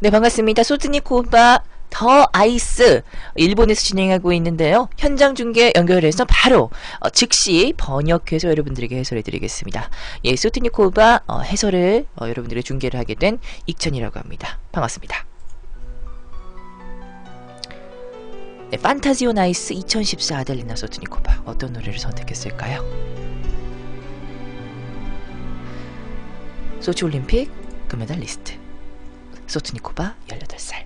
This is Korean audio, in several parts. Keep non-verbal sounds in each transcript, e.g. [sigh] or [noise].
네, 반갑습니다. 소트니코바 더 아이스 일본에서 진행하고 있는데요. 현장 중계 연결해서 바로 어, 즉시 번역해서 여러분들에게 해설해 드리겠습니다. 예, 소트니코바 어, 해설을 어, 여러분들에게 중계를 하게 된 익천이라고 합니다. 반갑습니다. 네, 판타지오 나이스 2014 아델리나 소트니코바 어떤 노래를 선택했을까요? 소치 올림픽 금메달리스트 소트니코바 18살.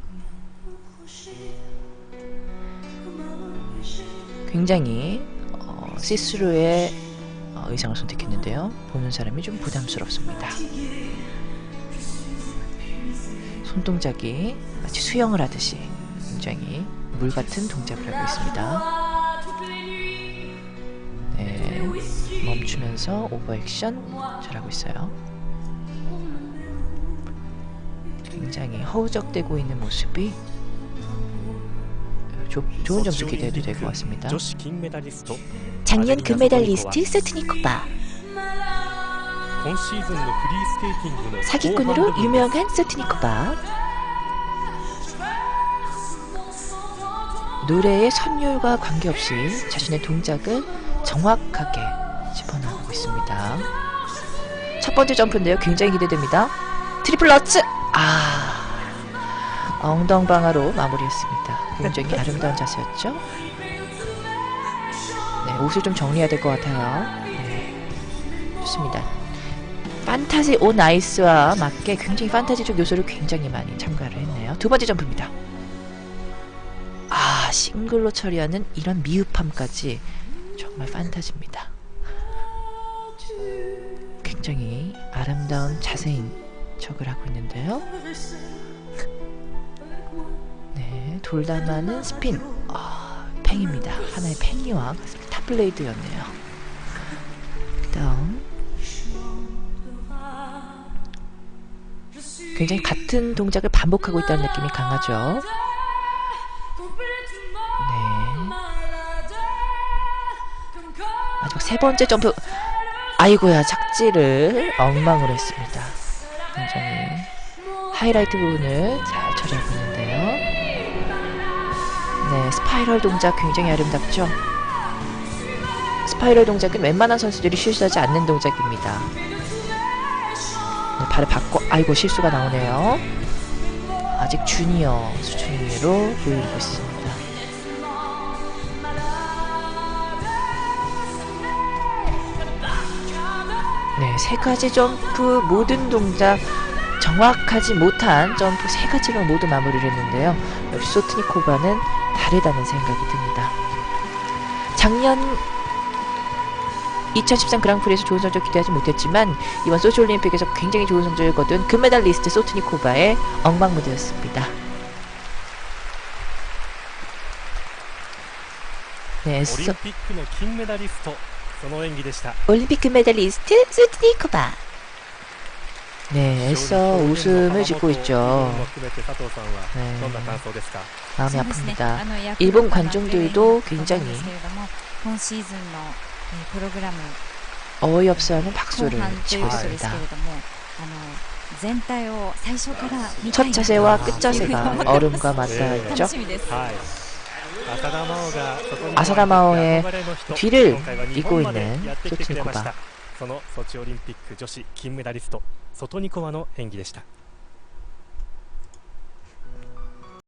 굉장히 어, 시스루의 어, 의상을 선택했는데요. 보는 사람이 좀 부담스럽습니다. 손동작이 마치 수영을 하듯이 굉장히 물 같은 동작을 하고 있습니다. 네, 멈추면서 오버액션 잘하고 있어요 굉장히 허우적대고 있는 모습이 조, 좋은 점수 기대해도 될 것 같습니다. 작년 금메달리스트 서트니 코바 사기꾼으로 유명한 서트니 코바 노래의 선율과 관계없이 자신의 동작을 정확하게 집어넣고 있습니다. 첫 번째 점프인데요. 굉장히 기대됩니다. 트리플 러츠! 아, 엉덩방아로 마무리했습니다. 굉장히 아름다운 자세였죠? 네, 옷을 좀 정리해야 될 것 같아요. 네, 좋습니다. 판타지 오 나이스와 맞게 굉장히 판타지적 요소를 굉장히 많이 참가를 했네요. 두 번째 점프입니다. 아, 싱글로 처리하는 이런 미흡함까지 정말 판타지입니다. 굉장히 아름다운 자세인 척을 하고 있는데요. 네, 돌담하는 스핀. 아, 팽입니다. 하나의 팽이와. 탑블레이드였네요. 그다음 굉장히 같은 동작을 반복하고 있다는 느낌이 강하죠. 네. 마지막 세 번째 점프. 아이고야, 착지를 엉망으로 했습니다. 굉장히 하이라이트 부분을 잘 처리하고. 네, 스파이럴 동작 굉장히 아름답죠? 스파이럴 동작은 웬만한 선수들이 실수하지 않는 동작입니다. 네, 발을 바꿔 아이고 실수가 나오네요. 아직 주니어 수준으로 보이고 있습니다. 네, 세 가지 점프 모든 동작 정확하지 못한 점프 세 가지가 모두 마무리를 했는데요. 역시 소트니코바는 다르다는 생각이 듭니다. 작년 2013 그랑프리에서 좋은 성적 기대하지 못했지만 이번 소치올림픽에서 굉장히 좋은 성적을 거둔 금메달 리스트 소트니코바의 엉망무도였습니다. 네, 올림픽 금메달리스트, 올림픽 금메달리스트 소트니코바 네, 네, 애써 웃음을 짓고 있죠. 네. 네. 네, 마음이 아픕니다. 일본 관중들도 굉장히 어이없어하는 박수를 치고 있습니다. 첫 자세와 아, 끝 자세가 [laughs] 얼음과 맞닿아 있죠. 아사다마오의 뒤를 잇고 있는 쇼츠코바. そのソチオリンピック女子金メダリストソトニコワの演技でした。